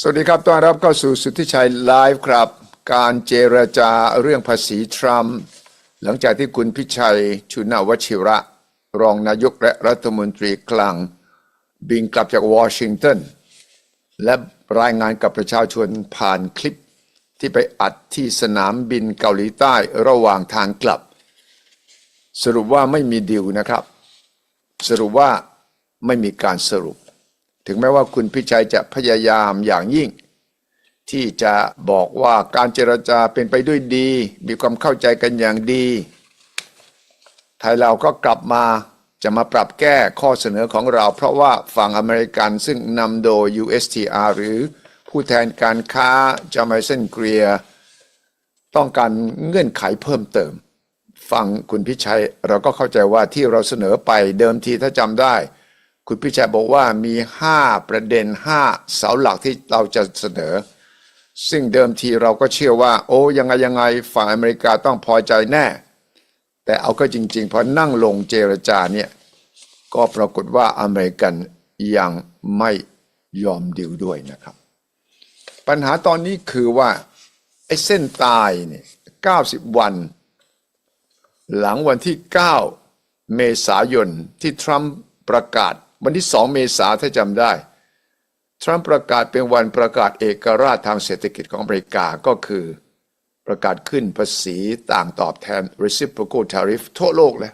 สวัสดีครับต้อนรับเข้าสู่สุทธิชัยไลฟ์ครับ การเจรจาเรื่องภาษีทรัมป์หลังจากที่คุณพิชัยชุนาวชิระ รองนายกและรัฐมนตรีคลังบินกลับจากวอชิงตันและรายงานกับประชาชนผ่านคลิปที่ไปอัดที่สนามบินเกาหลีใต้ระหว่างทางกลับ สรุปว่าไม่มีดิวนะครับ สรุปว่าไม่มีการสรุป ถึงแม้ว่าคุณพิชัยจะพยายามอย่างยิ่ง ที่จะบอกว่าการเจรจาเป็นไปด้วยดี มีความเข้าใจกันอย่างดี ไทยเราก็กลับมาจะมาปรับแก้ข้อเสนอของเรา เพราะว่าฝั่งอเมริกันซึ่งนำโดย USTR หรือผู้แทนการค้าจามาเซนเกรียต้องการเงื่อนไขเพิ่มเติม ฟังคุณพิชัยเราก็เข้าใจว่าที่เราเสนอไปเดิมทีถ้าจำได้ คุณพิชัยบอกว่ามี 5 ประเด็น 5 เสาหลักที่เราจะเสนอ ซึ่งเดิมทีเราก็เชื่อว่า โอ้ยังไงยังไงฝั่งอเมริกาต้องพอใจแน่ แต่เอาก็จริงๆพอนั่งลงเจรจาเนี่ยก็ปรากฏว่าอเมริกันยังไม่ยอมดิวด้วยนะครับ ปัญหาตอนนี้คือว่าไอ้เส้นตายเนี่ย90 วัน หลังวันที่ 9 เมษายนที่ทรัมป์ประกาศ วันที่2เมษาถ้าจำได้ ทรัมป์ประกาศเป็นวันประกาศเอกราชทางเศรษฐกิจของอเมริกาก็คือประกาศขึ้นภาษีต่างตอบแทน reciprocal tariff ทั่วโลกเลย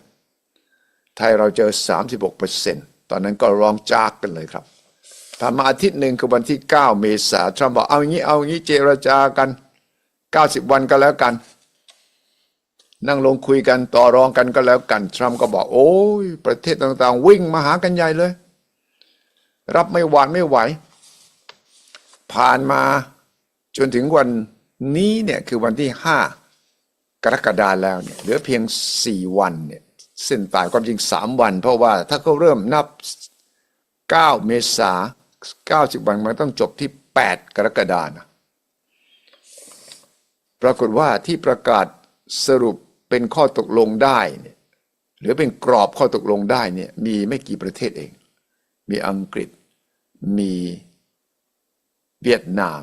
ไทยเราเจอ 36%ตอนนั้นก็ร้องจากกันเลยครับผ่านมาอาทิตย์หนึ่งคือวันที่ 9 เมษาทรัมป์บอกเอาอย่างนี้เอาอย่างนี้เจรจากัน 90 วันก็แล้วกัน นั่งลงคุยกันต่อรองกันก็แล้วกันทรัมป์ก็บอกโอ้ยประเทศต่างๆ วิ่งมาหากันใหญ่เลย รับไม่หวานไม่ไหว ผ่านมาจนถึงวันนี้เนี่ยคือวันที่ 5 กรกฎาแล้วเนี่ยเหลือเพียง 4 วันเนี่ยเส้นตายความจริง 3 วัน เพราะว่าถ้าเขาเริ่มนับ 9 เมษา90 วันมันต้องจบที่ 8 กรกฎานะปรากฏว่าที่ประกาศสรุป เป็นข้อตกลงได้เนี่ยหรือเป็นกรอบข้อตกลงได้เนี่ยมีไม่กี่ประเทศเอง มีอังกฤษ มีเวียดนาม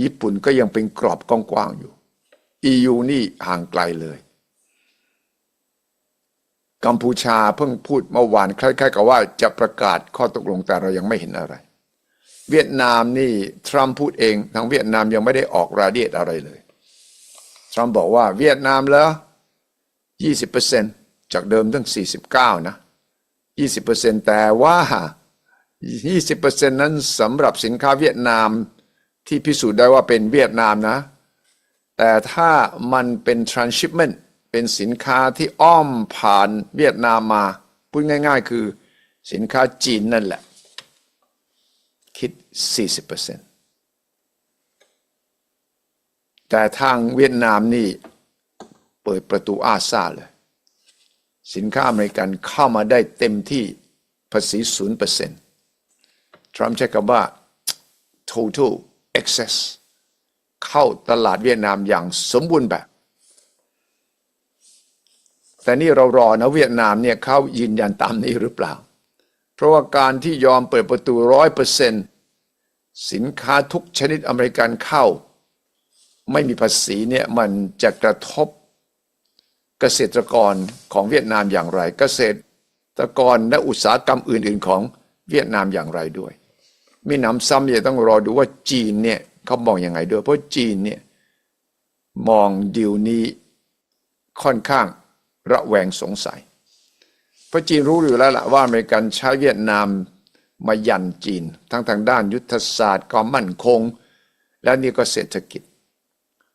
ญี่ปุ่นก็ยังเป็นกรอบกว้างๆอยู่ EU นี่ห่างไกลเลย กัมพูชาเพิ่งพูดเมื่อวานคล้ายๆกับว่าจะประกาศข้อตกลงแต่เรายังไม่เห็นอะไร เวียดนามนี่ทรัมป์พูดเองทางเวียดนามยังไม่ได้ออกรายละเอียดอะไรเลย ทรัมป์บอกว่าเวียดนามแล้ว20%จากเดิมตั้ง 49 นะ 20%แต่ว่า 20%นั้นสำหรับสินค้าเวียดนามที่พิสูจน์ได้ว่าเป็นเวียดนามนะ แต่ถ้ามันเป็น transshipment เป็นสินค้าที่อ้อมผ่านเวียดนามมา พูดง่ายๆ คือสินค้าจีนนั่นแหละ คิด 40% แต่ทางเวียดนามนี่เปิดประตูอาซาเลย สินค้าอเมริกันเข้ามาได้เต็มที่ภาษี0%ทรัมป์ใช้คำว่า total access เข้าตลาดเวียดนามอย่างสมบูรณ์แบบ แต่นี่เรารอนะเวียดนามเนี่ยเขายืนยันตามนี้หรือเปล่า เพราะว่าการที่ยอมเปิดประตูร้อยเปอร์เซ็นสินค้าทุกชนิดอเมริกันเข้า ไม่มีภาษีเนี่ยมันจะกระทบเกษตรกรของเวียดนามอย่างไร เกษตรกรและอุตสาหกรรมอื่น ๆ ของเวียดนามอย่างไรด้วย มีน้ำซ้ำยังต้องรอดูว่าจีนเนี่ยเขามองอยังไงด้วย เพราะจีนเนี่ยมองดิวนี้ค่อนข้างระแวงสงสัย เพราะจีนรู้อยู่แล้วล่ะว่าอเมริกันใช้เวียดนามมายันจีน ทั้งทางด้านยุทธศาสตร์ความมั่นคง และนี่ก็เศรษฐกิจ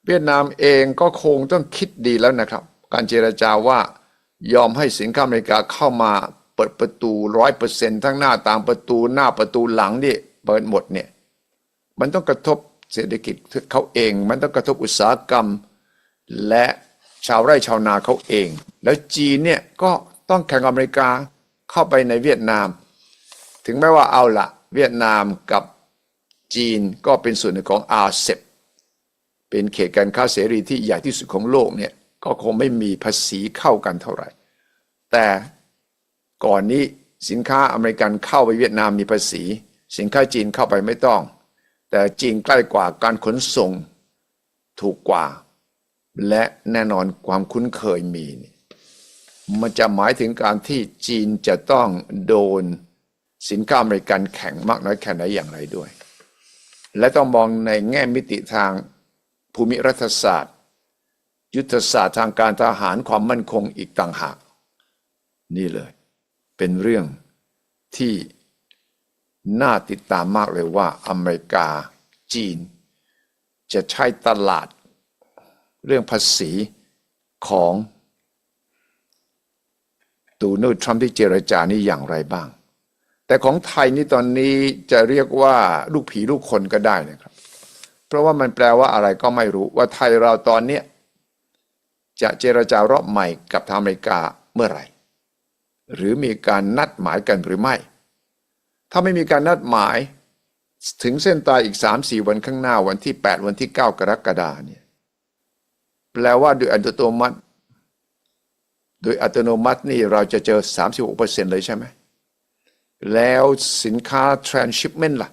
เวียดนามเองก็คงต้องคิดดีแล้วนะครับ การเจรจาว่ายอมให้สินค้าอเมริกาเข้ามาเปิดประตูร้อยเปอร์เซ็นทั้งหน้าต่างประตูหน้าประตูหลังนี่เปิดหมดเนี่ยมันต้องกระทบเศรษฐกิจเขาเอง มันต้องกระทบอุตสาหกรรม และชาวไร่ชาวนาเขาเอง แล้วจีนเนี่ยก็ต้องแข่งอเมริกาเข้าไปในเวียดนาม ถึงแม้ว่าเอาละเวียดนามกับจีนก็เป็นส่วนหนึ่งของอาเซบ เป็นเขตการค้าเสรีที่ใหญ่ที่สุดของโลกเนี่ยก็คงไม่มีภาษีเข้ากันเท่าไหร่ แต่ก่อนนี้สินค้าอเมริกันเข้าไปเวียดนามมีภาษี สินค้าจีนเข้าไปไม่ต้อง แต่จีนใกล้กว่าการขนส่งถูกกว่า และแน่นอนความคุ้นเคยมีนี่มันจะหมายถึงการที่จีนจะต้องโดนสินค้าอเมริกันแข่งมากน้อยแค่ไหนอย่างไรด้วย และต้องมองในแง่มิติทาง ภูมิรัฐศาสตร์ ยุทธศาสตร์ทางการทหารความมั่นคงอีกต่างหาก นี่เลย เป็นเรื่องที่น่าติดตามมากเลยว่าอเมริกาจีน จะใช้ตลาด เรื่องภาษีของตูนูทรัมป์ที่เจรจานี่อย่างไรบ้าง แต่ของไทยนี่ตอนนี้จะเรียกว่าลูกผีลูกคนก็ได้นะครับ เพราะว่ามันแปลว่าอะไรก็ไม่รู้ว่าไทยเราตอนเนี้จะเจรจารอบใหม่กับทางอเมริกาเมื่อไหร่ หรือมีการนัดหมายกันหรือไม่ ถ้าไม่มีการนัดหมาย ถึงเส้นตายอีกสามสี่วันข้างหน้าวันที่ 8 วันที่ 9 กรกฎาเนี่ยแปลว่าโดยอัตโนมัติ โดยอัตโนมัตินี่เราจะเจอ 36%เลยใช่ไหมแล้วสินค้า transshipment ล่ะ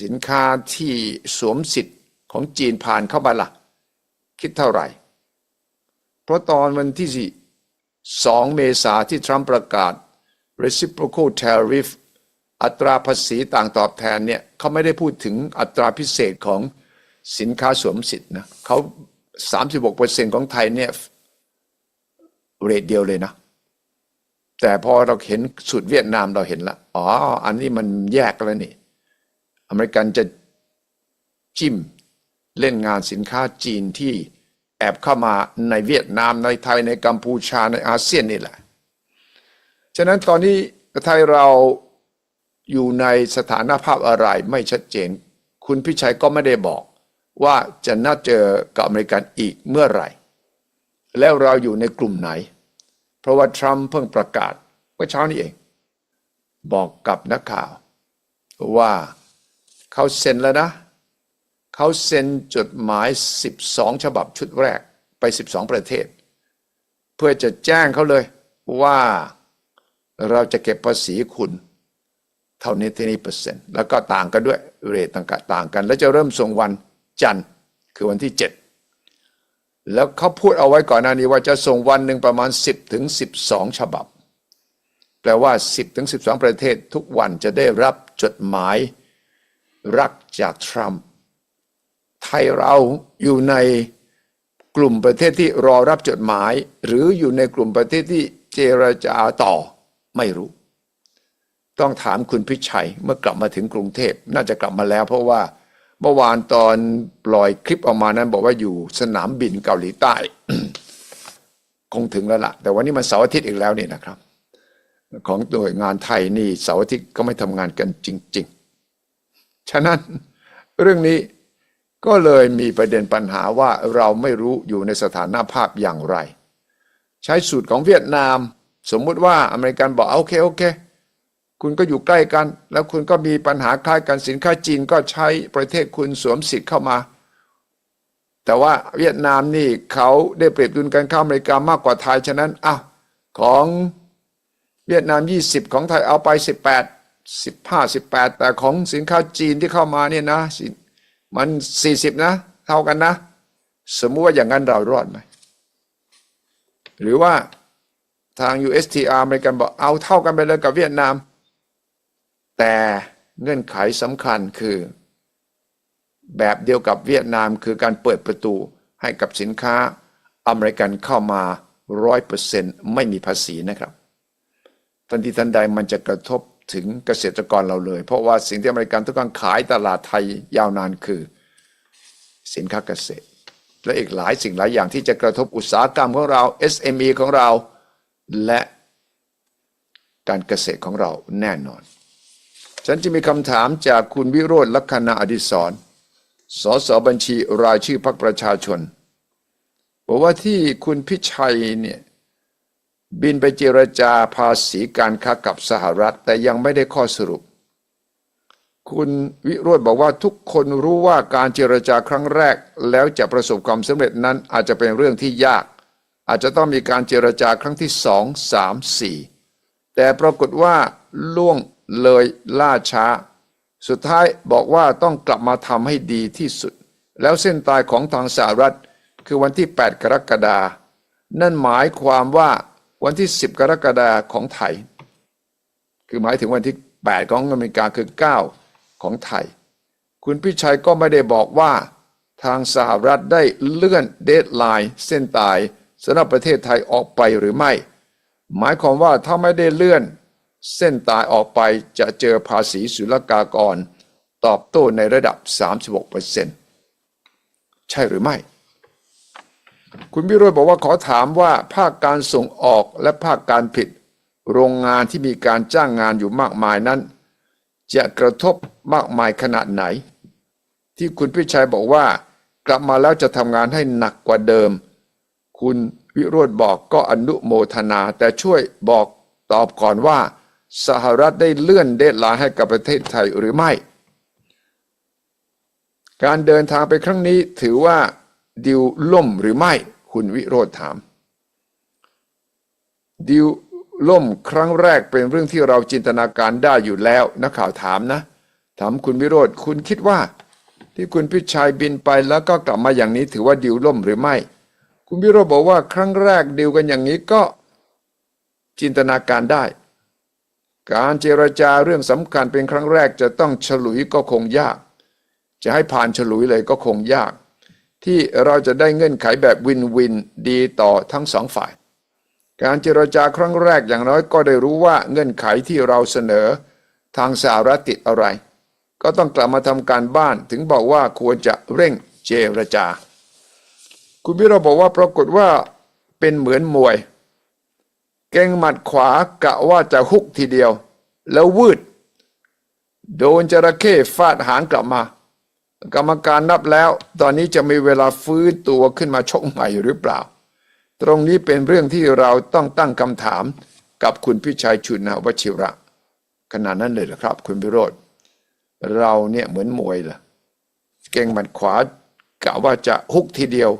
สินค้าที่สวมสิทธิ์ของจีนผ่านเข้ามาล่ะ คิดเท่าไหร่ เพราะตอนวันที่ 2 เมษาที่ทรัมป์ประกาศ reciprocal tariff อัตราภาษีต่างตอบแทนเนี่ยเขาไม่ได้พูดถึงอัตราพิเศษของสินค้าสวมสิทธิ์นะเขา36%ของไทยเนี่ยเรทเดียวเลยนะ แต่พอเราเห็นสุดเวียดนามเราเห็นละอ๋อ อันนี้มันแยกแล้วนี่ อเมริกันจะจิ้มเล่นงานสินค้าจีนที่แอบเข้ามาในเวียดนามในไทยในกัมพูชาในอาเซียนนี่แหละ ฉะนั้นตอนนี้ไทยเราอยู่ในสถานภาพอะไรไม่ชัดเจน คุณพิชัยก็ไม่ได้บอกว่าจะนัดเจอกับอเมริกันอีกเมื่อไหร่ แล้วเราอยู่ในกลุ่มไหน เพราะว่าทรัมป์เพิ่งประกาศเมื่อเช้านี้เอง บอกกับนักข่าวว่า เขาเซ็นแล้วนะเขาเซ็นจดหมาย 12 ฉบับชุดแรกไป 12 ประเทศ เพื่อจะแจ้งเขาเลยว่าเราจะเก็บภาษีคุณเท่านี้ที่นี้เปอร์เซ็นต์แล้วก็ต่างกันด้วยเรทต่างกันต่างกัน แล้วจะเริ่มส่งวันจันทร์คือวันที่ 7 แล้วเขาพูดเอาไว้ก่อนหน้านี้ว่าจะส่งวันหนึ่งประมาณ 10ถึง12 ฉบับ แปลว่า 10ถึง12 ประเทศทุกวันจะได้รับจดหมาย รักจากทรัมป์ไทยเราอยู่ในกลุ่มประเทศที่รอรับจดหมาย หรืออยู่ในกลุ่มประเทศที่เจรจาต่อไม่รู้ ต้องถามคุณพิชัยเมื่อกลับมาถึงกรุงเทพน่าจะกลับมาแล้ว เพราะว่าเมื่อวานตอนปล่อยคลิปออกมานั้นบอกว่าอยู่สนามบินเกาหลีใต้ คงถึงแล้วล่ะ แต่วันนี้มันเสาร์อาทิตย์อีกแล้วนี่นะครับ ของหน่วยงานไทยนี่เสาร์อาทิตย์ก็ไม่ทำงานกันจริง ฉะนั้นเรื่องนี้ก็เลยมีประเด็นปัญหาว่าเราไม่รู้อยู่ในสถานภาพอย่างไร ใช้สูตรของเวียดนาม สมมุติว่าอเมริกันบอกโอเคโอเค คุณก็อยู่ใกล้กัน แล้วคุณก็มีปัญหาคล้ายกันสินค้าจีนก็ใช้ประเทศคุณสวมสิทธิ์เข้ามา แต่ว่าเวียดนามนี่เขาได้เปรียบดุลการค้าอเมริกามากกว่าไทยฉะนั้นอ้าวของเวียดนาม 20 ของไทยเอาไป 18 15 18แปดแต่ของสินค้าจีนที่เข้ามาเนี่ยนะมัน40นะ เท่ากันนะ สมมุติว่าอย่างนั้นเรารอดไหม หรือว่าทาง USTR อเมริกันบอกเอาเท่ากันไปเลยกับเวียดนาม แต่เงื่อนไขสำคัญคือ แบบเดียวกับเวียดนามคือการเปิดประตูให้กับสินค้าอเมริกันเข้ามาร้อยเปอร์เซ็นต์ไม่มีภาษีนะครับ ทันทีทันใดมันจะกระทบ ถึงเกษตรกรเราเลย เพราะว่าสิ่งที่อเมริกันต้องการขายตลาดไทยยาวนานคือสินค้าเกษตร และอีกหลายสิ่งหลายอย่างที่จะกระทบอุตสาหกรรมของเรา SME ของเรา และการเกษตรของเราแน่นอน ฉันจะมีคำถามจากคุณวิโรธลักษณะอดิศรสสบัญชีรายชื่อพรรคประชาชน บอกว่าที่คุณพิชัยเนี่ย บินไปเจรจาภาษีการค้ากับสหรัฐแต่ยังไม่ได้ข้อสรุป คุณวิโรธบอกว่าทุกคนรู้ว่าการเจรจาครั้งแรก แล้วจะประสบความสำเร็จนั้นอาจจะเป็นเรื่องที่ยาก อาจจะต้องมีการเจรจาครั้งที่สองสามสี่แต่ปรากฏว่าล่วงเลยล่าช้า สุดท้ายบอกว่าต้องกลับมาทำให้ดีที่สุด แล้วเส้นตายของทางสหรัฐคือวันที่ 8 กรกฎานั่นหมายความว่า วันที่ 10 กรกฎาของไทย คือหมายถึงวันที่ 8 ของอเมริกาคือ 9 ของไทย คุณพิชัยก็ไม่ได้บอกว่าทางสหรัฐได้เลื่อนเดทไลน์เส้นตายสำหรับประเทศไทยออกไปหรือไม่ หมายความว่าถ้าไม่ได้เลื่อนเส้นตายออกไปจะเจอภาษีศุลกากร ตอบโต้ในระดับ 36%ใช่หรือไม่ คุณวิโรจน์บอกว่าขอถามว่าภาคการส่งออกและภาคการผลิตโรงงานที่มีการจ้างงานอยู่มากมายนั้น จะกระทบมากมายขนาดไหน ที่คุณพิชัยบอกว่า กลับมาแล้วจะทำงานให้หนักกว่าเดิม คุณวิโรธบอกก็อนุโมทนา แต่ช่วยบอกตอบก่อนว่า สหรัฐได้เลื่อนเดทไลน์ให้กับประเทศไทยหรือไม่ การเดินทางไปครั้งนี้ถือว่า ดิวล่มหรือไม่คุณวิโรธถาม ดิวล่มครั้งแรกเป็นเรื่องที่เราจินตนาการได้อยู่แล้วนักข่าวถามนะถามคุณวิโรธคุณคิดว่า ที่คุณพิชัยบินไปแล้วก็กลับมาอย่างนี้ถือว่าดิวล่มหรือไม่ คุณวิโรจน์บอกว่าครั้งแรกดิวกันอย่างนี้ก็จินตนาการได้ การเจรจาเรื่องสำคัญเป็นครั้งแรกจะต้องฉลุยก็คงยาก จะให้ผ่านฉลุยเลยก็คงยาก ที่เราจะได้เงื่อนไขแบบวินวินดีต่อทั้งสองฝ่าย การเจรจาครั้งแรกอย่างน้อยก็ได้รู้ว่าเงื่อนไขที่เราเสนอทางสหรัฐติดอะไร ก็ต้องกลับมาทำการบ้านถึงบอกว่าควรจะเร่งเจรจา คุณวิโรจน์บอกว่าปรากฏว่าเป็นเหมือนมวย เก่งหมัดขวากะว่าจะฮุกทีเดียว แล้ววืด โดนจระเข้ฟาดหางกลับมา กรรมการนับแล้ว ตอนนี้จะมีเวลาฟื้นตัวขึ้นมาชกใหม่หรือเปล่า ตรงนี้เป็นเรื่องที่เราต้องตั้งคำถามกับคุณพิชัยชุนาวชิระ ขนาดนั้นเลยเหรอครับ คุณวิโรธเราเนี่ยเหมือนมวยล่ะเก่งหมัดขวากะว่าจะฮุกทีเดียว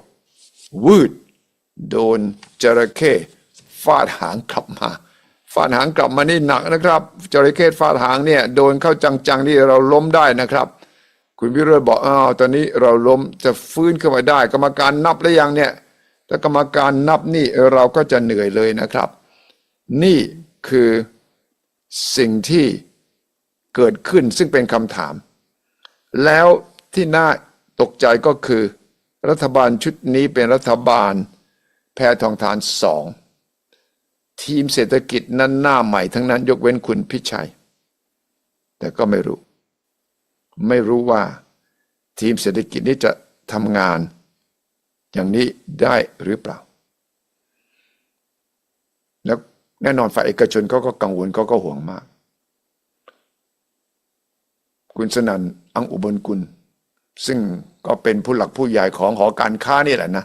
วืด โดนจระเข้ฟาดหางกลับมาฟาดหางกลับมานี่หนักนะครับ จระเข้ฟาดหางเนี่ยโดนเข้าจังๆนี่เราล้มได้นะครับ คุณวิโรจน์บอกอ้าวตอนนี้เราล้มจะฟื้นขึ้นมาได้ กรรมการนับแล้วยังเนี่ยถ้ากรรมการนับนี่เราก็จะเหนื่อยเลยนะครับ นี่คือสิ่งที่เกิดขึ้นซึ่งเป็นคำถาม แล้วที่น่าตกใจก็คือ รัฐบาลชุดนี้เป็นรัฐบาลแพทองทานสองทีมเศรษฐกิจนั้นหน้าใหม่ทั้งนั้นยกเว้นคุณพิชัย แต่ก็ไม่รู้ ไม่รู้ว่าทีมเศรษฐกิจนี้จะทำงาน อย่างนี้ได้หรือเปล่า แล้วแน่นอนฝ่ายเอกชนเขาก็กังวลเขาก็ห่วงมาก คุณสนันอังอุบลกุล ซึ่งก็เป็นผู้หลักผู้ใหญ่ของหอการค้านี่แหละนะ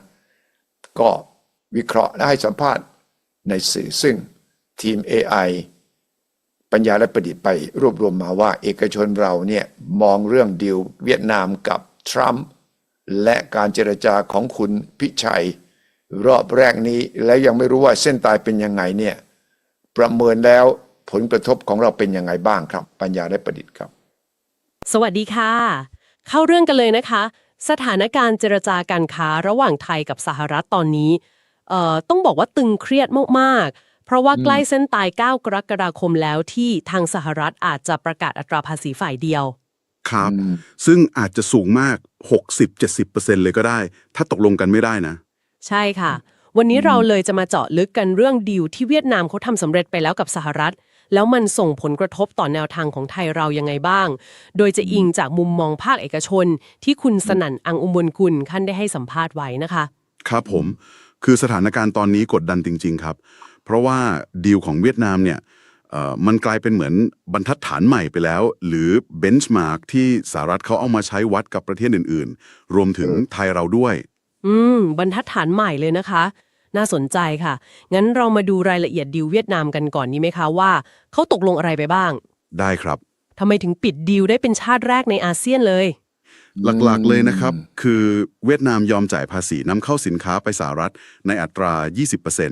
ก็วิเคราะห์และให้สัมภาษณ์ในสื่อซึ่งทีม AI ปัญญาและประดิษฐ์ไปรวบรวมมาว่าเอกชนเราเนี่ย มองเรื่องดีลเวียดนามกับทรัมป์และการเจรจาของคุณพิชัย รอบแรกนี้และยังไม่รู้ว่าเส้นตายเป็นยังไงเนี่ยประเมินแล้วผลกระทบของเราเป็นยังไงบ้างครับ ปัญญาและประดิษฐ์ครับ สวัสดีค่ะ เข้าเรื่องกันเลยนะคะ สถานการณ์เจรจาการค้าระหว่างไทยกับสหรัฐตอนนี้เอ่อต้องบอกว่าตึงเครียดมากๆ เพราะว่าใกล้เส้นตาย 9 กรกฎาคมแล้วที่ทางสหรัฐอาจจะประกาศอัตราภาษีฝ่ายเดียว ครับ ซึ่งอาจจะสูงมาก 60-70%เลยก็ได้ ถ้าตกลงกันไม่ได้นะ ใช่ค่ะ วันนี้เราเลยจะมาเจาะลึกกันเรื่องดีลที่เวียดนามเขาทำสำเร็จไปแล้วกับสหรัฐ แล้วมันส่งผลกระทบต่อแนวทางของไทยเรายังไงบ้าง โดยจะอิงจากมุมมองภาคเอกชน ที่คุณสนั่นอังอุมลกุลท่านได้ให้สัมภาษณ์ไว้นะคะ ครับผม คือสถานการณ์ตอนนี้กดดันจริง ๆ ครับ เพราะว่าดีลของเวียดนามเนี่ยเอ่อ มันกลายเป็นเหมือนบรรทัดฐานใหม่ไปแล้ว หรือเบนช์มาร์กที่สหรัฐเขาเอามาใช้วัดกับประเทศอื่น ๆ รวมถึงไทยเราด้วย อืม บรรทัดฐานใหม่เลยนะคะ น่าสนใจค่ะ งั้นเรามาดูรายละเอียดดีลเวียดนามกันก่อนดีไหมคะว่าเขาตกลงอะไรไปบ้าง ได้ครับทำไมถึงปิดดีลได้เป็นชาติแรกในอาเซียนเลย หลักๆเลยนะครับ คือเวียดนามยอมจ่ายภาษีนำเข้าสินค้าไปสหรัฐในอัตรา 20%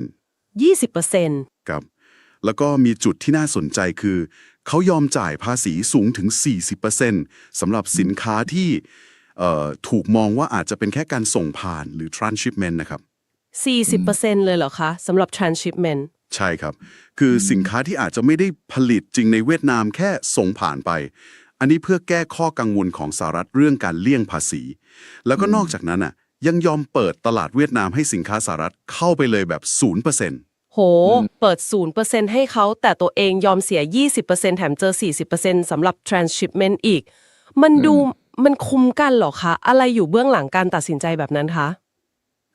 20%ครับ แล้วก็มีจุดที่น่าสนใจคือ เขายอมจ่ายภาษีสูงถึง 40%สำหรับสินค้าที่เอ่อถูกมองว่าอาจจะเป็นแค่การส่งผ่านหรือ transshipment นะครับ 40%เลยเหรอคะสำหรับ transshipment ใช่ครับ คือสินค้าที่อาจจะไม่ได้ผลิตจริงในเวียดนามแค่ส่งผ่านไป อันนี้เพื่อแก้ข้อกังวลของสหรัฐเรื่องการเลี่ยงภาษี แล้วก็นอกจากนั้นอะยังยอมเปิดตลาดเวียดนามให้สินค้าสหรัฐเข้าไปเลยแบบ0% โห เปิด 0%ให้เขาแต่ตัวเองยอมเสีย 20%แถมเจอ 40%สำหรับ transshipment อีก มันดูมันคุ้มกันเหรอคะ อะไรอยู่เบื้องหลังการตัดสินใจแบบนั้นคะ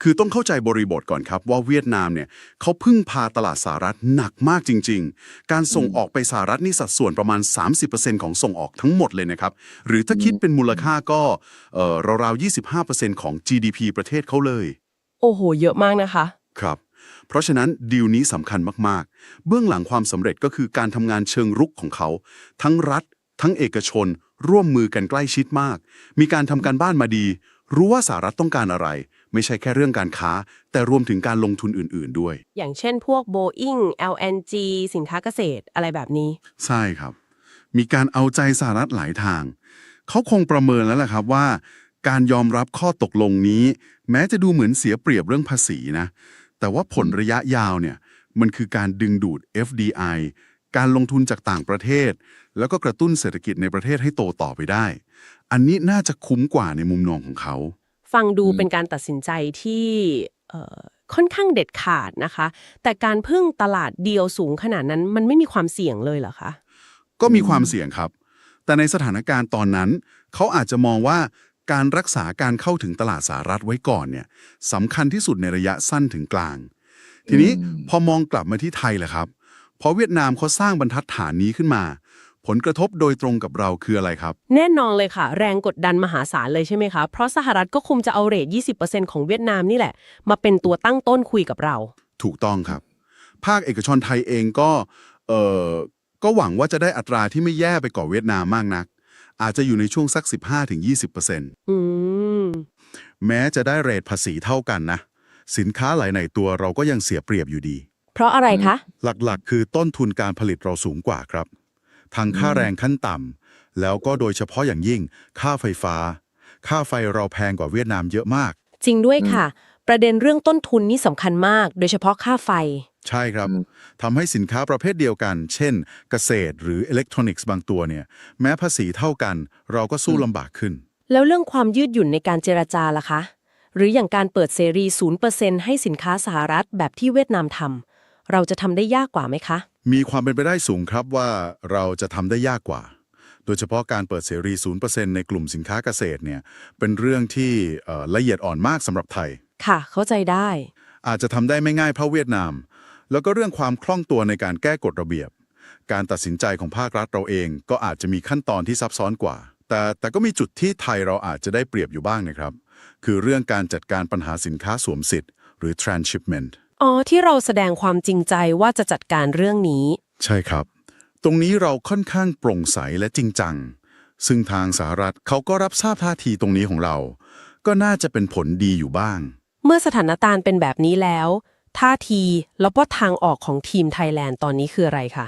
คือต้องเข้าใจบริบทก่อนครับว่าเวียดนามเนี่ยเขาพึ่งพาตลาดสหรัฐหนักมากจริง ๆ การส่งออกไปสหรัฐนี่สัดส่วนประมาณ 30%ของส่งออกทั้งหมดเลยนะครับ หรือถ้าคิดเป็นมูลค่าก็เอ่อราวๆ25%ของ GDP ประเทศเขาเลย โอ้โห เยอะมากนะคะ ครับ เพราะฉะนั้นดีลนี้สำคัญมากๆ เบื้องหลังความสำเร็จก็คือการทำงานเชิงรุกของเขา ทั้งรัฐ ทั้งเอกชน ร่วมมือกันใกล้ชิดมาก มีการทำการบ้านมาดี รู้ว่าสหรัฐต้องการอะไร ไม่ใช่แค่เรื่องการค้า แต่รวมถึงการลงทุนอื่นๆด้วย อย่างเช่นพวก Boeing LNG สินค้าเกษตรอะไรแบบนี้ ใช่ครับ มีการเอาใจสหรัฐหลายทาง เขาคงประเมินแล้วล่ะครับว่า การยอมรับข้อตกลงนี้ แม้จะดูเหมือนเสียเปรียบเรื่องภาษีนะ แต่ว่าผลระยะยาวเนี่ยมันคือการดึงดูด FDI การลงทุนจากต่างประเทศ แล้วก็กระตุ้นเศรษฐกิจในประเทศให้โตต่อไปได้ อันนี้น่าจะคุ้มกว่าในมุมมองของเขา ฟังดูเป็นการตัดสินใจที่เอ่อค่อนข้างเด็ดขาดนะคะ แต่การพึ่งตลาดเดียวสูงขนาดนั้นมันไม่มีความเสี่ยงเลยเหรอคะ ก็มีความเสี่ยงครับ แต่ในสถานการณ์ตอนนั้น เขาอาจจะมองว่า การรักษาการเข้าถึงตลาดสหรัฐไว้ก่อนเนี่ยสำคัญที่สุดในระยะสั้นถึงกลาง ทีนี้พอมองกลับมาที่ไทยแหละครับพอเวียดนามเขาสร้างบรรทัดฐานนี้ขึ้นมา ผลกระทบโดยตรงกับเราคืออะไรครับ แน่นอนเลยค่ะ แรงกดดันมหาศาลเลยใช่ไหมคะ เพราะสหรัฐก็คุมจะเอาเรท 20%ของเวียดนามนี่แหละ มาเป็นตัวตั้งต้นคุยกับเรา ถูกต้องครับ ภาคเอกชนไทยเองก็เอ่อก็หวังว่าจะได้อัตราที่ไม่แย่ไปกว่าเวียดนามมากนัก อาจจะอยู่ในช่วงสัก 15-20%อืมแม้จะได้เรทภาษีเท่ากันนะ สินค้าหลายในตัวเราก็ยังเสียเปรียบอยู่ดี เพราะอะไรคะ หลักๆ คือต้นทุนการผลิตเราสูงกว่าครับทางค่าแรงขั้นต่ำแล้วก็โดยเฉพาะอย่างยิ่ง ค่าไฟฟ้า ค่าไฟเราแพงกว่าเวียดนามเยอะมาก จริงด้วยค่ะ ประเด็นเรื่องต้นทุนนี่สำคัญมาก โดยเฉพาะค่าไฟ ใช่ครับทำให้สินค้าประเภทเดียวกัน เช่น เกษตรหรืออิเล็กทรอนิกส์บางตัวเนี่ย แม้ภาษีเท่ากัน เราก็สู้ลำบากขึ้น แล้วเรื่องความยืดหยุ่นในการเจรจาล่ะคะ หรืออย่างการเปิดเสรี0%ให้สินค้าสหรัฐแบบที่เวียดนามทำเราจะทำได้ยากกว่าไหมคะ มีความเป็นไปได้สูงครับว่าเราจะทำได้ยากกว่า โดยเฉพาะการเปิดเสรี 0%ในกลุ่มสินค้าเกษตรเนี่ยเป็นเรื่องที่เอ่อละเอียดอ่อนมากสำหรับไทยค่ะ เข้าใจได้ อาจจะทำได้ไม่ง่ายเพราะเวียดนาม แล้วก็เรื่องความคล่องตัวในการแก้กฎระเบียบ การตัดสินใจของภาครัฐเราเองก็อาจจะมีขั้นตอนที่ซับซ้อนกว่า แต่แต่ก็มีจุดที่ไทยเราอาจจะได้เปรียบอยู่บ้างนะครับ คือเรื่องการจัดการปัญหาสินค้าสวมสิทธิ์ หรือ transshipment อ๋อ ที่เราแสดงความจริงใจว่าจะจัดการเรื่องนี้ ใช่ครับ ตรงนี้เราค่อนข้างโปร่งใสและจริงจัง ซึ่งทางสหรัฐเขาก็รับทราบท่าทีตรงนี้ของเรา ก็น่าจะเป็นผลดีอยู่บ้าง เมื่อสถานการณ์เป็นแบบนี้แล้ว ท่าทีแล้วก็ทางออกของทีมไทยแลนด์ตอนนี้คืออะไรคะ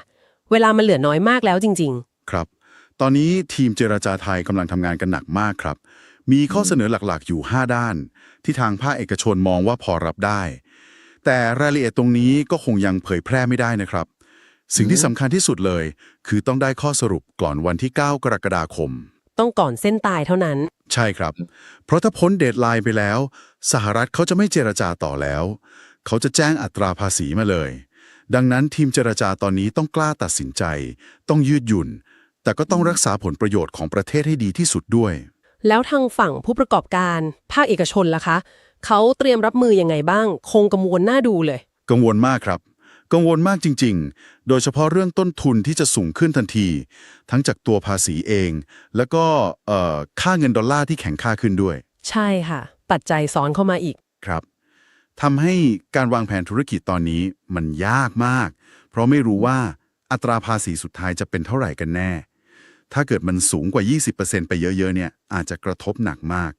เวลามันเหลือน้อยมากแล้วจริง ๆ ครับ ตอนนี้ทีมเจรจาไทยกำลังทำงานกันหนักมากครับ มีข้อเสนอหลักๆอยู่ 5 ด้าน ที่ทางภาคเอกชนมองว่าพอรับได้ แต่รายละเอียดตรงนี้ก็คงยังเผยแพร่ไม่ได้นะครับ สิ่งที่สำคัญที่สุดเลย คือต้องได้ข้อสรุปก่อนวันที่ 9 กรกฎาคม ต้องก่อนเส้นตายเท่านั้น ใช่ครับ เพราะถ้าพ้นเดทไลน์ไปแล้ว สหรัฐเขาจะไม่เจรจาต่อแล้ว เขาจะแจ้งอัตราภาษีมาเลย ดังนั้นทีมเจรจาตอนนี้ต้องกล้าตัดสินใจ ต้องยืดหยุ่น แต่ก็ต้องรักษาผลประโยชน์ของประเทศให้ดีที่สุดด้วย แล้วทางฝั่งผู้ประกอบการ ภาคเอกชนล่ะคะ เขาเตรียมรับมือยังไงบ้าง คงกังวลน่าดูเลย กังวลมากครับ กังวลมากจริง ๆ โดยเฉพาะเรื่องต้นทุนที่จะสูงขึ้นทันที ทั้งจากตัวภาษีเอง แล้วก็เอ่อค่าเงินดอลลาร์ที่แข็งค่าขึ้นด้วย ใช่ค่ะ ปัจจัยซ้อนเข้ามาอีกครับทำให้การวางแผนธุรกิจตอนนี้มันยากมาก เพราะไม่รู้ว่าอัตราภาษีสุดท้ายจะเป็นเท่าไหร่กันแน่ ถ้าเกิดมันสูงกว่า 20%ไปเยอะ ๆ เนี่ย อาจจะกระทบหนักมาก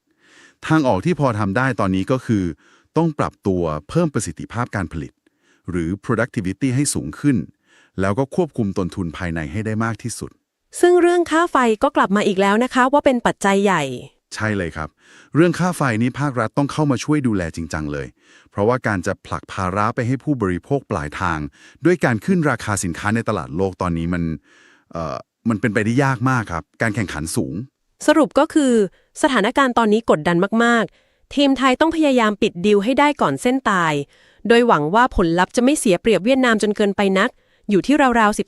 ทางออกที่พอทำได้ตอนนี้ก็คือ ต้องปรับตัวเพิ่มประสิทธิภาพการผลิต หรือ productivity ให้สูงขึ้น แล้วก็ควบคุมต้นทุนภายในให้ได้มากที่สุด ซึ่งเรื่องค่าไฟก็กลับมาอีกแล้วนะคะ ว่าเป็นปัจจัยใหญ่ ใช่เลยครับ เรื่องค่าไฟนี้ภาครัฐต้องเข้ามาช่วยดูแลจริงจังเลย เพราะว่าการจะผลักภาระไปให้ผู้บริโภคปลายทาง ด้วยการขึ้นราคาสินค้าในตลาดโลกตอนนี้มันเอ่อมันเป็นไปได้ยากมากครับ การแข่งขันสูง สรุปก็คือ สถานการณ์ตอนนี้กดดันมาก ๆ ทีมไทยต้องพยายามปิดดีลให้ได้ก่อนเส้นตาย โดยหวังว่าผลลัพธ์จะไม่เสียเปรียบเวียดนามจนเกินไปนัก อยู่ที่ราวๆ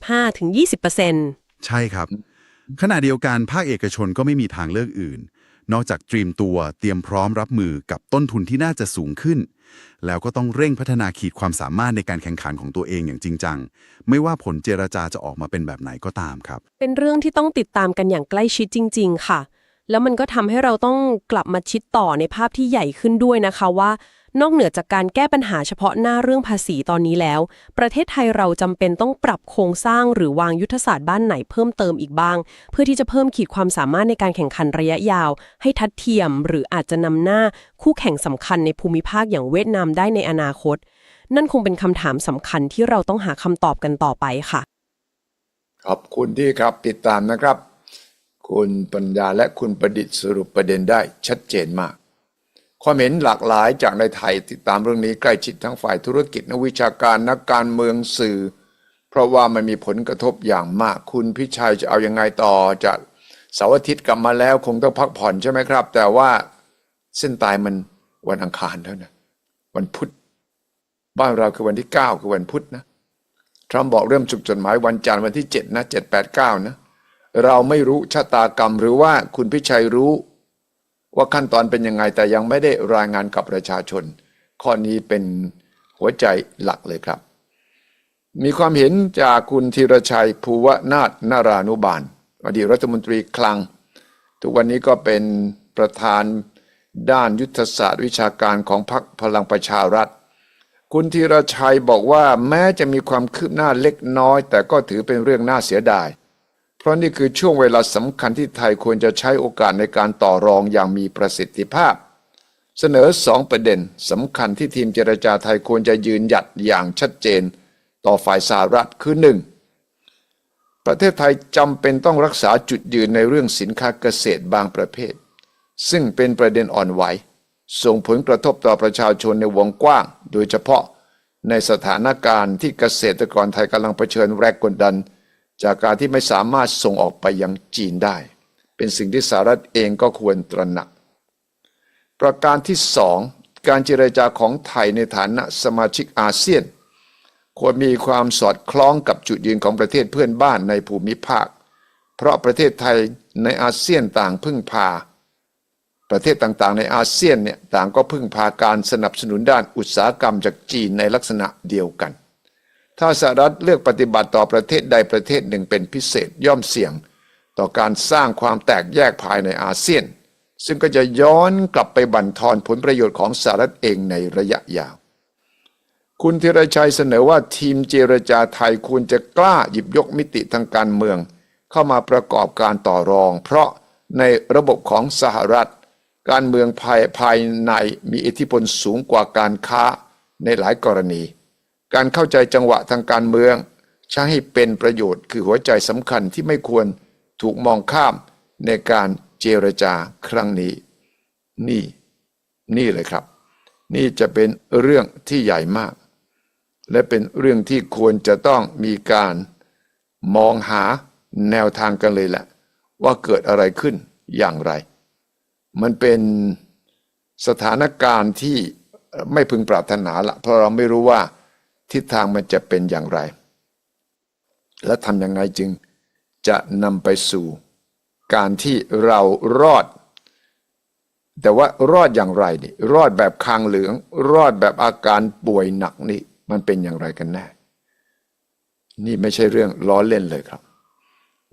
15-20%ใช่ครับ ขณะเดียวกันภาคเอกชนก็ไม่มีทางเลือกอื่น นอกจากเตรียมตัวเตรียมพร้อมรับมือกับต้นทุนที่น่าจะสูงขึ้น แล้วก็ต้องเร่งพัฒนาขีดความสามารถในการแข่งขันของตัวเองอย่างจริงจัง ไม่ว่าผลเจรจาจะออกมาเป็นแบบไหนก็ตามครับ เป็นเรื่องที่ต้องติดตามกันอย่างใกล้ชิดจริง ๆ ค่ะ แล้วมันก็ทำให้เราต้องกลับมาชิดต่อในภาพที่ใหญ่ขึ้นด้วยนะคะว่า นอกเหนือจากการแก้ปัญหาเฉพาะหน้าเรื่องภาษีตอนนี้แล้ว ประเทศไทยเราจำเป็นต้องปรับโครงสร้างหรือวางยุทธศาสตร์บ้านไหนเพิ่มเติมอีกบ้าง เพื่อที่จะเพิ่มขีดความสามารถในการแข่งขันระยะยาว ให้ทัดเทียม หรืออาจจะนำหน้าคู่แข่งสำคัญในภูมิภาคอย่างเวียดนามได้ในอนาคต นั่นคงเป็นคำถามสำคัญที่เราต้องหาคำตอบกันต่อไปค่ะ ขอบคุณที่ครับติดตามนะครับ คุณปัญญาและคุณประดิษฐ์สรุปประเด็นได้ชัดเจนมาก ความเห็นหลากหลายจากในไทยติดตามเรื่องนี้ใกล้ชิดทั้งฝ่ายธุรกิจนักวิชาการนักการเมืองสื่อ เพราะว่ามันมีผลกระทบอย่างมากคุณพิชัยจะเอายังไงต่อจะเสาร์อาทิตย์กลับมาแล้วคงต้องพักผ่อนใช่ไหมครับ แต่ว่าเส้นตายมันวันอังคารเท่านั้นวันพุธ บ้านเราคือวันที่เก้าคือวันพุธนะทรัมป์บอกเริ่มสุกจดหมายวันจันทร์วันที่ 7 นะ 7 8 9 นะ เราไม่รู้ชะตากรรมหรือว่าคุณพิชัยรู้ ว่าขั้นตอนเป็นยังไงแต่ยังไม่ได้รายงานกับประชาชน ข้อนี้เป็นหัวใจหลักเลยครับ มีความเห็นจากคุณธีรชัยภูวนาถนารานุบาลอดีตรัฐมนตรีคลัง ทุกวันนี้ก็เป็นประธานด้านยุทธศาสตร์วิชาการของพรรคพลังประชารัฐ คุณธีรชัยบอกว่าแม้จะมีความคืบหน้าเล็กน้อย แต่ก็ถือเป็นเรื่องน่าเสียดาย เพราะนี่คือช่วงเวลาสำคัญที่ไทยควรจะใช้โอกาสในการต่อรองอย่างมีประสิทธิภาพ เสนอสองประเด็นสำคัญที่ทีมเจรจาไทยควรจะยืนหยัดอย่างชัดเจน ต่อฝ่ายสหรัฐคือหนึ่งประเทศไทยจำเป็นต้องรักษาจุดยืนในเรื่องสินค้าเกษตรบางประเภท ซึ่งเป็นประเด็นอ่อนไหว ส่งผลกระทบต่อประชาชนในวงกว้าง โดยเฉพาะในสถานการณ์ที่เกษตรกรไทยกำลังเผชิญแรงกดดัน จากการที่ไม่สามารถส่งออกไปยังจีนได้ เป็นสิ่งที่สหรัฐเองก็ควรตระหนัก ประการที่สองการเจรจาของไทยในฐานะสมาชิกอาเซียน ควรมีความสอดคล้องกับจุดยืนของประเทศเพื่อนบ้านในภูมิภาค เพราะประเทศไทยในอาเซียนต่างพึ่งพา ประเทศต่างๆ ในอาเซียนเนี่ยต่างก็พึ่งพาการสนับสนุนด้านอุตสาหกรรมจากจีนในลักษณะเดียวกัน ถ้าสหรัฐเลือกปฏิบัติต่อประเทศใดประเทศหนึ่งเป็นพิเศษย่อมเสี่ยง ต่อการสร้างความแตกแยกภายในอาเซียน ซึ่งก็จะย้อนกลับไปบั่นทอนผลประโยชน์ของสหรัฐเองในระยะยาว คุณธีรชัยเสนอว่าทีมเจรจาไทยควรจะกล้าหยิบยกมิติทางการเมือง เข้ามาประกอบการต่อรอง เพราะในระบบของสหรัฐ การเมืองภายภายในมีอิทธิพลสูงกว่าการค้าในหลายกรณี การเข้าใจจังหวะทางการเมือง ใช้ให้เป็นประโยชน์คือหัวใจสำคัญที่ไม่ควรถูกมองข้ามในการเจรจาครั้งนี้ นี่ นี่เลยครับ นี่จะเป็นเรื่องที่ใหญ่มาก และเป็นเรื่องที่ควรจะต้องมีการมองหาแนวทางกันเลยแหละ ว่าเกิดอะไรขึ้นอย่างไร มันเป็นสถานการณ์ที่ไม่พึงปรารถนาละเพราะเราไม่รู้ว่า ทิศทางมันจะเป็นอย่างไร และทำยังไงจึงจะนำไปสู่การที่เรารอด แต่ว่ารอดอย่างไรนี่รอดแบบคางเหลือง รอดแบบอาการป่วยหนักนี่มันเป็นอย่างไรกันแน่ นี่ไม่ใช่เรื่องล้อเล่นเลยครับ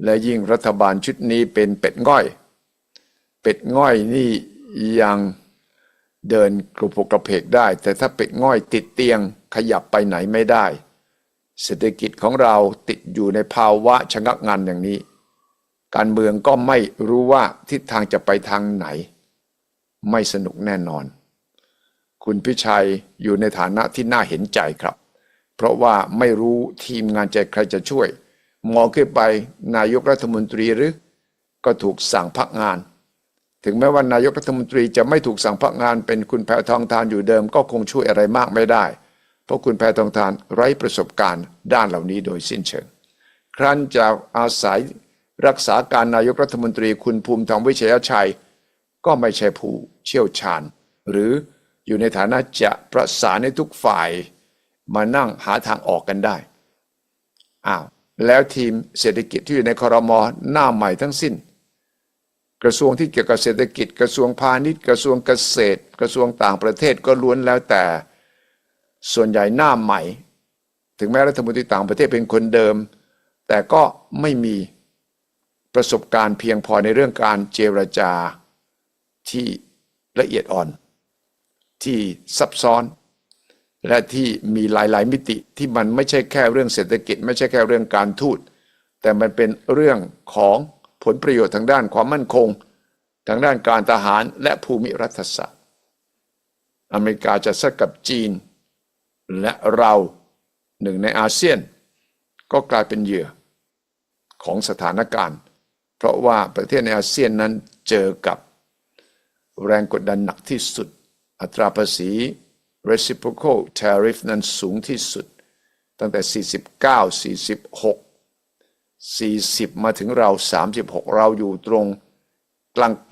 และยิ่งรัฐบาลชุดนี้เป็นเป็ดง่อย เป็ดง่อยนี่ยัง เดินกรุปกระเพกได้ แต่ถ้าเป็ดง่อยติดเตียงขยับไปไหนไม่ได้ เศรษฐกิจของเราติดอยู่ในภาวะชะงักงันอย่างนี้ การเมืองก็ไม่รู้ว่าทิศทางจะไปทางไหน ไม่สนุกแน่นอน คุณพิชัยอยู่ในฐานะที่น่าเห็นใจครับ เพราะว่าไม่รู้ทีมงานใจใครจะช่วยมองขึ้นไปนายกรัฐมนตรีหรือ ก็ถูกสั่งพักงาน ถึงแม้ว่านายกรัฐมนตรีจะไม่ถูกสั่งพักงานเป็นคุณแพทองทานอยู่เดิมก็คงช่วยอะไรมากไม่ได้ เพราะคุณแพทองทานไร้ประสบการณ์ด้านเหล่านี้โดยสิ้นเชิง ครั้นจะอาศัยรักษาการนายกรัฐมนตรีคุณภูมิธรรมวิเชยชัย ก็ไม่ใช่ผู้เชี่ยวชาญ หรืออยู่ในฐานะจะประสานให้ทุกฝ่ายมานั่งหาทางออกกันได้อ้าวแล้วทีมเศรษฐกิจที่อยู่ในคอรมอหน้าใหม่ทั้งสิ้น กระทรวงที่เกี่ยวกับเศรษฐกิจ กระทรวงพาณิชย์ กระทรวงเกษตร กระทรวงต่างประเทศก็ล้วนแล้วแต่ ส่วนใหญ่หน้าใหม่ ถึงแม้รัฐมนตรีต่างประเทศเป็นคนเดิม แต่ก็ไม่มีประสบการณ์เพียงพอในเรื่องการเจรจาที่ละเอียดอ่อน ที่ซับซ้อน และที่มีหลาย ๆ มิติที่มันไม่ใช่แค่เรื่องเศรษฐกิจ ไม่ใช่แค่เรื่องการทูตแต่มันเป็นเรื่องของ ลประโยชน์ทางด้านความมั่นคง ทางด้านการทหารและภูมิรัฐศาสตร์ อเมริกาจะสักกับจีน และเราหนึ่งในอาเซียน ก็กลายเป็นเหยื่อของสถานการณ์ เพราะว่าประเทศในอาเซียนนั้นเจอกับแรงกดดันหนักที่สุด อัตราภาษี reciprocal tariff นั้นสูงที่สุด ตั้งแต่ 49 46 40 มาถึงเรา 36 เราอยู่ตรง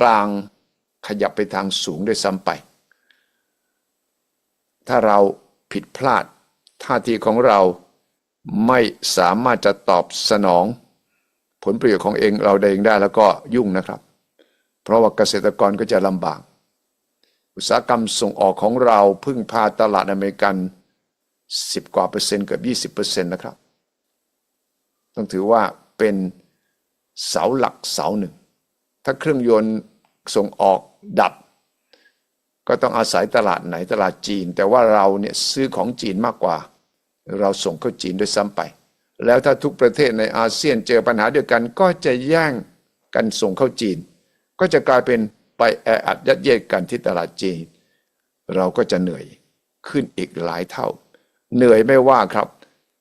กลางๆขยับไปทางสูงด้วยซ้ำไป ถ้าเราผิดพลาดท่าทีของเราไม่สามารถจะตอบสนอง ผลประโยชน์ของเองเราเองได้แล้วก็ยุ่งนะครับ เพราะว่าเกษตรกรก็จะลำบาก อุตสาหกรรมส่งออกของเราพึ่งพาตลาดอเมริกัน 10 กว่าเปอร์เซ็นต์เกือบ20เปอร์เซ็นต์นะครับ ต้องถือว่าเป็นเสาหลักเสาหนึ่ง ถ้าเครื่องยนต์ส่งออกดับ ก็ต้องอาศัยตลาดไหนตลาดจีน แต่ว่าเราเนี่ยซื้อของจีนมากกว่า เราส่งเข้าจีนด้วยซ้ำไป แล้วถ้าทุกประเทศในอาเซียนเจอปัญหาเดียวกัน ก็จะแย่งกันส่งเข้าจีน ก็จะกลายเป็นไปแออัดยัดเยียดกันที่ตลาดจีน เราก็จะเหนื่อยขึ้นอีกหลายเท่า เหนื่อยไม่ว่าครับ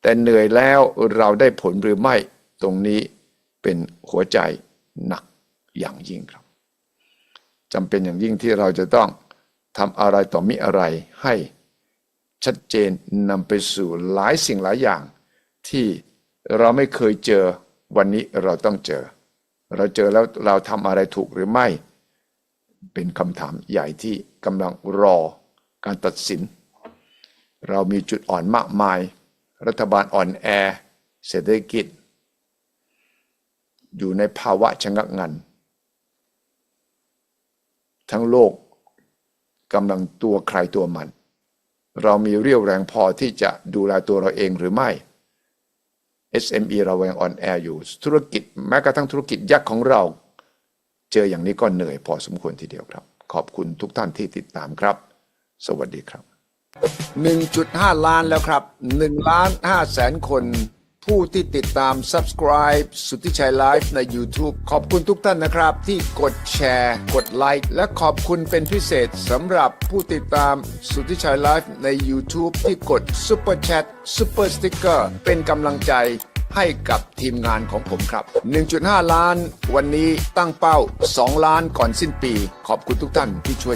แต่เหนื่อยแล้วเราได้ผลหรือไม่ตรงนี้เป็นหัวใจหนักอย่างยิ่งครับจำเป็นอย่างยิ่งที่เราจะต้องทำอะไรต่อมิอะไรให้ชัดเจนนำไปสู่หลายสิ่งหลายอย่าง ที่เราไม่เคยเจอวันนี้เราต้องเจอ เราเจอแล้วเราทำอะไรถูกหรือไม่ เป็นคำถามใหญ่ที่กำลังรอการตัดสิน เรามีจุดอ่อนมากมาย รัฐบาลอ่อนแอ เศรษฐกิจ อยู่ในภาวะชะงักงัน ทั้งโลกกำลังตัวใครตัวมัน เรามีเรี่ยวแรงพอที่จะดูแลตัวเราเองหรือไม่ SME เรายังอ่อนแออยู่ ธุรกิจแม้กระทั่งธุรกิจยักษ์ของเรา เจออย่างนี้ก็เหนื่อยพอสมควรทีเดียวครับ ขอบคุณทุกท่านที่ติดตามครับ สวัสดีครับ 1.5 ล้านแล้วครับ1ล้าน5แสนคน ผู้ที่ติดตาม subscribe สุทธิชัยไลฟ์ใน YouTube ขอบคุณทุกท่านนะครับ ที่กดแชร์ กดไลค์และขอบคุณเป็นพิเศษสำหรับผู้ติดตามสุทธิชัยไลฟ์ใน YouTube ที่กด Super Chat Super Sticker เป็นกำลังใจให้กับทีมงานของผมครับ 1.5 ล้าน วันนี้ตั้งเป้า 2 ล้านก่อนสิ้นปี ขอบคุณทุกท่านที่ช่วย